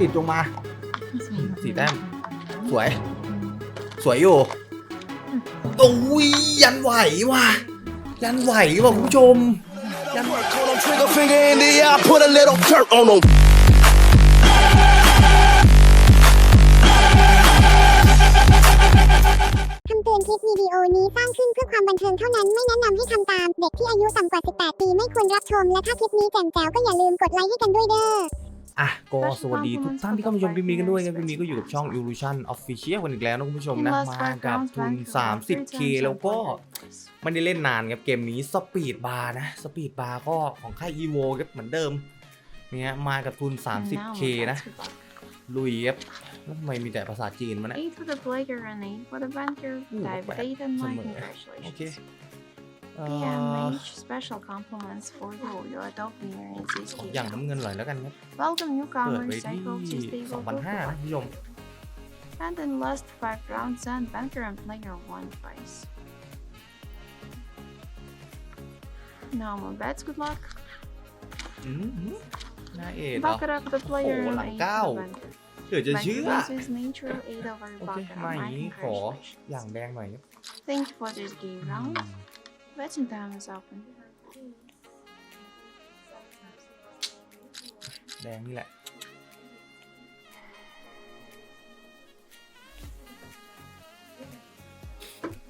ติดลงมาสีแต้มสวย สวยอยู่โอ้ยยันไหวว่ะยันไหวว่ะคุณผู้ชมยันไหว Told him trigger finger in the air, I put a little dirt on him. คำเตือนคลิปวิดีโอนี้สร้างขึ้นเพื่อความบันเทิงเท่านั้นไม่แนะนำให้ทำตาม เด็กที่อายุต่ำกว่า 18 ปีไม่ควรรับชม และถ้าคลิปนี้แจ่มแจ๋วก็อย่าลืมกดไลค์ให้กันด้วยเด้อ อะก็สวัสดีทุกท่านที่เข้ามาชมคลิปนี้กันด้วยครับคลิปนี้ก็อยู่กับช่อง Illusion Official กันอีกแล้วนะคุณผู้ชมนะ มากับทุน 30k แล้วก็ไม่ได้เล่นนานครับเกมนี้สปีดบาร์นะสปีดบาร์ก็ของค่าย EVO ครับเหมือนเดิมเนี่ยมากับทุน 30k นะลุยครับแล้วทำไมมีแต่ภาษาจีนมานะ Eight for the player and eight for the banker. Ooh, Dive bad. eight and my Somewhere. congratulations. โอเค เอ่ PM อ Mage, special compliments for you. You're a top winner in this ขอ game. อย่างน้ำเงินหน่อยแล้วกันครับ Welcome เปิดไว้ newcomers. I ที่ hope you stay well. 2,500นะคุณผู้ชม And in last five rounds, and banker and player one twice. No more bets. Good luck. อืมหน้าเอ็ดเหรอ Bucket up the player Oh, and lang eight cao. for the banker. เดี๋ยวจะ Banker เชื่อ wins his nature eight over โอเค bucket มา up. อย่าง My นี้ขอ congratulations. อย่างแดงหน่อยครับ Thank you for this game round. Betting time is open. แดงนี่แหละ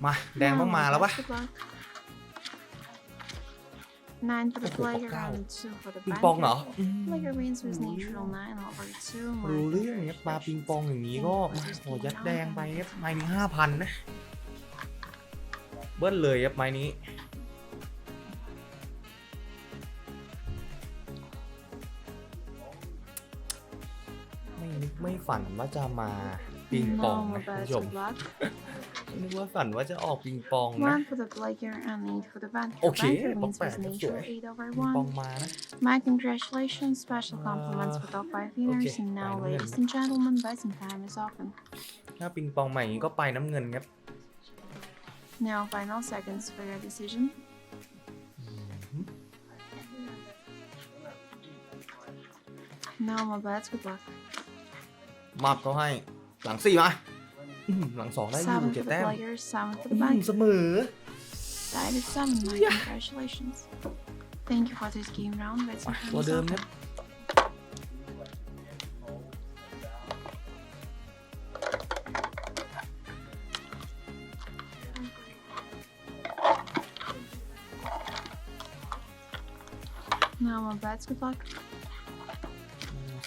มา แดงต้องมาแล้วปะ Good luck. Nine for the Oh, player wow. and two for the ปิงปองเหรอ banker. อืม Player wins with neutral nine over two. My รู้เรื่องครับปลาปิงปองอย่างนี้ก็มาโหยัดแดงไปครับไม้นี้ห้าพันนะเบิ้ลเลยครับไม้นี้ ไม่นึกไม่ฝันว่าจะมาปิงปอง No นะ more คุณ bets. ผู้ชม Good luck. นึกว่าฝันว่าจะออกปิงปองนะ One for the player and eight for the banker. Okay, Banker wins bak with ben, neutral sorry. eight over ปิงปอง one. มานะ My congratulations. Special compliments Uh, for top five winners. okay, And now, fine, ladies then. and gentlemen, betting time is open. ถ้าปิงปองใหม่อย่างนี้ก็ไปน้ำเงินครับ Now, final seconds for your decision. No more bets. Good luck. มาบเขาให้ หลังสี่มาอื้อหือหลังสองได้อยู่ Seven เจ็ for ด the แต้ม player, seven for อื้ the อหือ bank. เสมอ That is seven. My congratulations. Thank you for this game round. Let's มาตัวเดิมครับ No more bets. Good luck.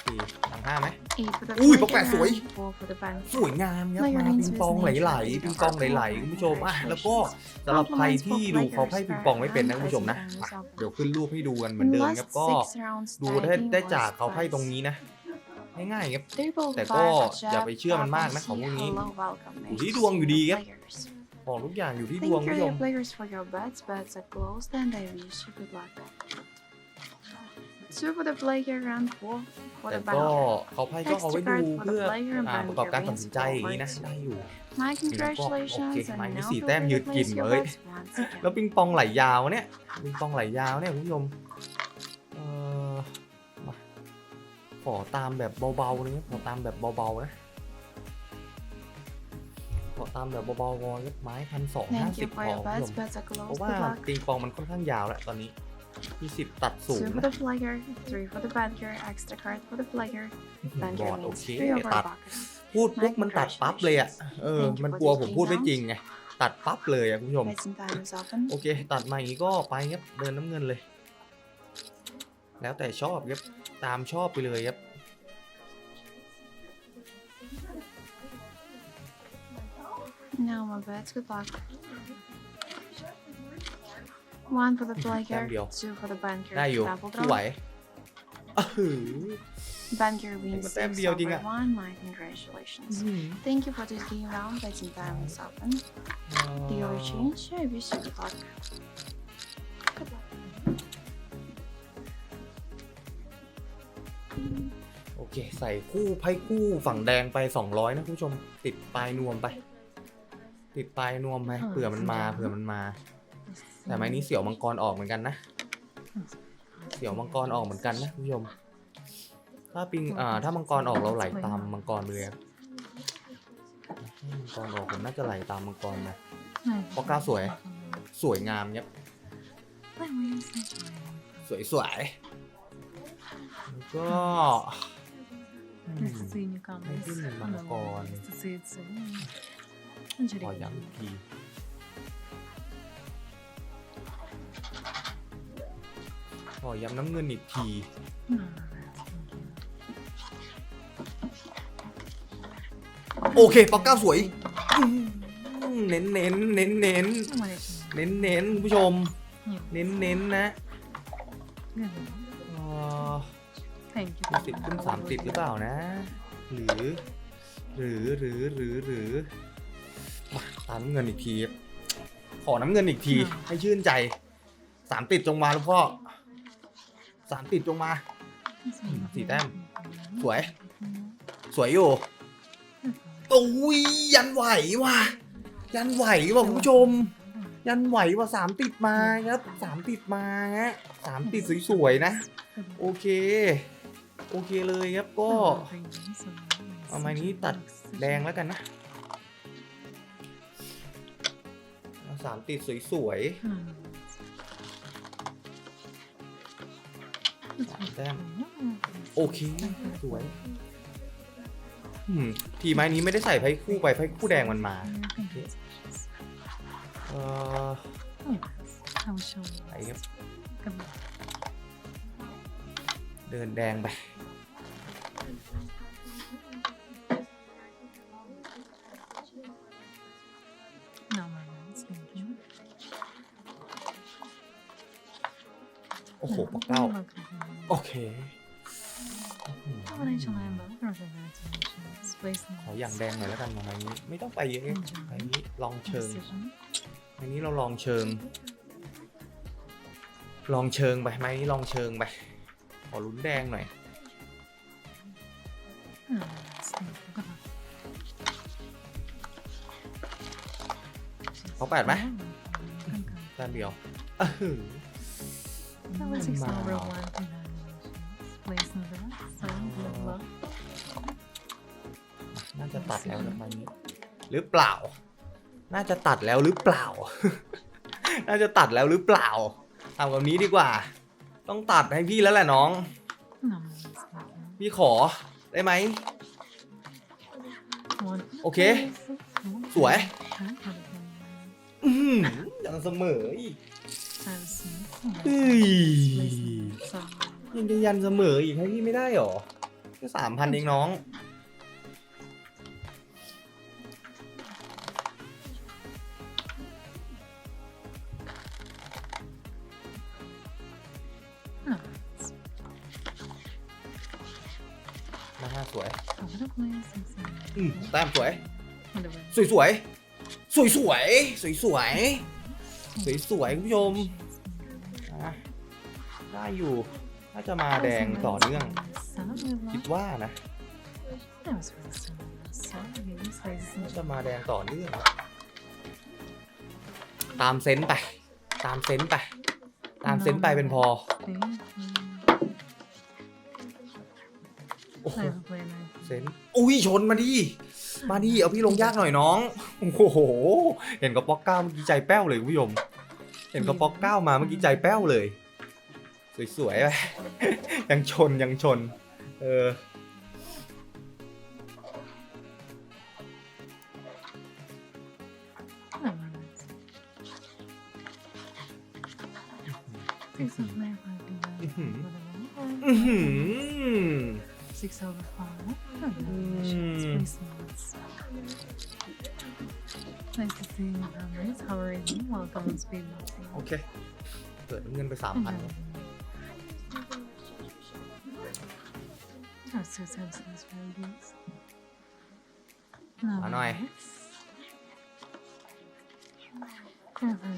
สี่หลังห้าไหม Eight for the Ui, player bốc bạc sủi. and four for the bank. สวยงามครับมาปิงปองไหลๆปิงปองไหลๆคุณผู้ชมอะแล้วก็สำหรับใครที่ดูเขาไพ่ปิงปองไม่เป็นนะคุณผู้ชมนะมาเดี๋ยวขึ้นรูปให้ดูกันเหมือนเดิมครับ ก็ ดูได้ได้จากเขาไพ่ตรงนี้นะ ง่ายๆครับ แต่ก็อย่าไปเชื่อมันมากนะของพวกนี้อยู่ที่ดวงอยู่ดีครับบอกทุกอย่างอยู่ที่ดวง Thank คุณผู้ช you ม players for your bets. Bets are closed and I wish you good luck. Two for the player and four for แต่ the ก็ bank. เขาไพ่ก็เอาไว้ดูเพื่ออ่าประกอบการตัดสินใจอย่างนี้นะได้อยู่ My Okay, congratulations and mine now is feel tem free như to place kìm your mới. bets once again. แล้วปิงปองไหลยาวเนี่ยปิงปองไหลยาวเนี่ยคุณผู้ชมเออมาขอตามแบบเบาๆนะครับขอตามแบบเบาๆนะขอตามแบบเบาๆก่อนครับไม้พันสองห้า Thank สิ you บ for พอ your คุณผู้ช bets. ม Bets are เพราะ closed. ว่า Good luck. ปิงปองมันค่อนข้างยาวแล้วตอนนี้ มีสิบตัดสูง Two for นะ the player, three for the banker, extra card for the player. บ Banker อดโอ means เค three over ตัด bucket. พูดปุ๊บมันตัดปั๊บเลยอะ เออ มันกลัวผมพูดไม่จริงไง ตัดปั๊บเลยอะคุณผู้ชม Betting time is open. โอเค ตัดมาอย่างนี้ก็ไปครับ เดินน้ำเงินเลย แล้วแต่ชอบครับ ตามชอบไปเลยครับ No more bets. Good luck. One for the player, Cambio. two for the banker. ได้อยู่ Double ที่ไหว draw. อ้าวหือ Banker wins Mà tem six điều gì over ạ? one. My congratulations. Thank you for this game round. Betting time is open. Do you change? I wish you good luck. โอเค ใส่คู่ไพ่คู่ฝั่งแดงไป 200 นะคุณผู้ชม ติดปลายนวมไป ติดปลายนวมไหมเผื่อมันมาเผื่อมันมา แต่ไม้นี้เสี่ยวมังกรออกเหมือนกันนะ เสี่ยวมังกรออกเหมือนกันนะคุณผู้ชมตถ้าปิงอ่าถ้ามังกรออกเราไหลตามมังกรไปเลยครับถ้ามังกรออกผมน่าจะไหลตามมังกรไปปอกก้าสวย สวยงามเนี้ยสวยสวยๆแล้วก็อืมไม่ขึ้นมังกรขอย้ำอีกที ขอย้ำน้ำเงินอีกที โอเคปอกเก้าสวยอืมเน้นเน้นเน้นเน้นเน้นเน้นคุณผู้ชมเน้นเน้นนะเอ่อมีสิทธิ์ขึ้นสามสิบหรือเปล่านะ หรือ หรือหรือหรือหรือมาตามน้ำเงินอีกที ขอน้ำเงินอีกที ให้ชื่นใจสามติดจงมาลูกพ่อ สามติดจงมา สี่แต้ม สวย สวยอยู่โอ้ยยันไหวว่ะ ยันไหวว่ะคุณผู้ชม ยันไหวว่ะสามติดมาครับสามติดมาฮะสามติดสวยๆนะ โอเค โอเคเลยครับก็เอาม้นี้ตัดแดงแล้วกันนะสามติดสวยๆ สามแต้มโอเค สวยอืมทีไม้นี้ไม่ได้ใส่ไพ่คู่ไปไพ่คู่แดงมันมาเออไหนครับเดินแดงไปโอ้โหปอกเก้า โอเคอืมขออย่างแดงหน่อยแล้วกันไม้นี้ ไม่ต้องไปเยอะไม้นี้ลองเชิงไม้นี้เราลองเชิง ลองเชิงไปไม้นี้ลองเชิงไป ขอลุ้นแดงหน่อยเขาแปดไหมด้านเดียวอื้อหือน่าจะ ตัดแล้วนะไม้นี้หรือเปล่า น่าจะตัดแล้วหรือเปล่า น่าจะตัดแล้วหรือเปล่าทำแบบนี้ดีกว่า ต้องตัดให้พี่แล้วแหละน้อง พี่ขอได้ไหม โอเค สวยอืมยังเสมออีกเฮ้ยยังจะยันเสมออีกให้พี่ไม่ได้หรอแค่สามพันเองน้อง นะฮะสวยอืมแต้มสวยสวยสวยสวยสวยสวยสวยสวยสวยๆคุณผู้ชมอะได้อยู่ น่าจะมาแดงต่อเนื่องคิดว่านะน่าจะมาแดงต่อเนื่อง ตามเซนส์ไป ตามเซนส์ไป ตามเซนส์ไปเป็นพอ โอ้โหเซนส์อุ้ยชนมาดิ มาดิเอาพี่ลงยากหน่อยน้อง โอ้โห เห็นกระป๊อกเก้าเมื่อกี้ใจแป้วเลยคุณผู้ชม เห็นกระป๊อกเก้ามาเมื่อกี้ใจแป้วเลย สวยๆไปยังชนยังชน เอออื้อหือ Six over five. Mm. Nice to see you, Thomas. How are you? Welcome to Speed โอเค เปิดเงินไปสามพัน Oh, so Samsung's very good. มาหน่อย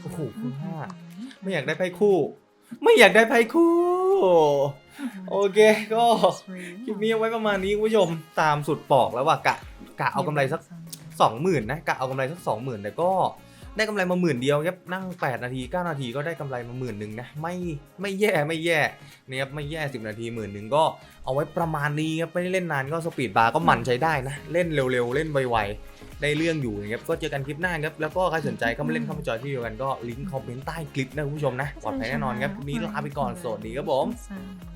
โอ้โหคุณห้าไม่อยากได้ไพ่คู่ ไม่อยากได้ไพ่คู่ โอเคก็คลิปนี้เอาไว้ประมาณนี้คุณผู้ชมตามสุดปอกแล้วว่ากะกะเอากำไรสักสองหมื่นนะกะเอากำไรสักสองหมื่นแต่ก็ได้กำไรมาหมื่นเดียวครับนั่ง 8 นาที 9 นาทีก็ได้กำไรมาหมื่นหนึ่งนะไม่ไม่แย่ไม่แย่นะครับไม่แย่ 10 นาทีหมื่นหนึ่งก็เอาไว้ประมาณนี้ครับไม่ได้เล่นนานก็สปีดบาร์ก็หมันใช้ได้นะ เล่นเร็วๆ เล่นไวๆ ได้เรื่องอยู่นะครับก็เจอกันคลิปหน้าครับแล้วก็ใครสนใจก็มาเล่นเข้ามาจอยที่เดียวกันก็ลิงก์คอมเมนต์ใต้คลิปนะคุณผู้ชมนะปลอดภัยแน่นอนครับวันนี้ลาไปก่อนสวัสดีครับผม Sound.